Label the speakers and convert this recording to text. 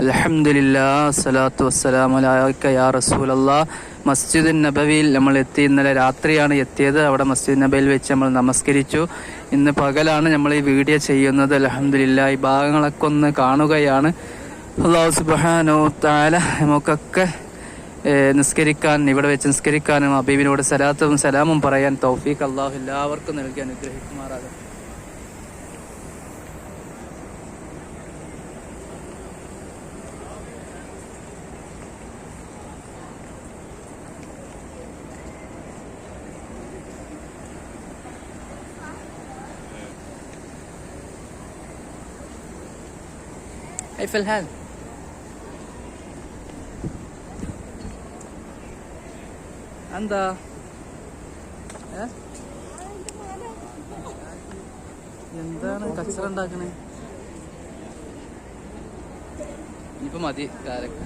Speaker 1: അലഹമില്ലാ വസ്സലാമലാക്ക യാ മസ്ജിദ് നബവിയിൽ നമ്മൾ എത്തി ഇന്നലെ രാത്രിയാണ് എത്തിയത്. അവിടെ മസ്ജിദ് നബയിൽ വെച്ച് നമ്മൾ നമസ്കരിച്ചു. ഇന്ന് പകലാണ് നമ്മൾ ഈ വീഡിയോ ചെയ്യുന്നത്. അലഹമില്ല ഈ ഭാഗങ്ങളൊക്കെ ഒന്ന് കാണുകയാണ്. അള്ളാഹു സുബാനോ താല നമുക്കൊക്കെ നിസ്കരിക്കാൻ ഇവിടെ വെച്ച് നിസ്കരിക്കാനും അബീബിനോട് സലാത്തും സലാമും പറയാൻ തൗഫീഖ് അള്ളാഹു എല്ലാവർക്കും നൽകി അനുഗ്രഹിക്കുമാറാകും كيف الحال؟ എന്താ ഏ? എന്താണ് കച്ചറ ഉണ്ടാക്കണേ ഇനിയിപ്പോ മതി കാലൊക്കെ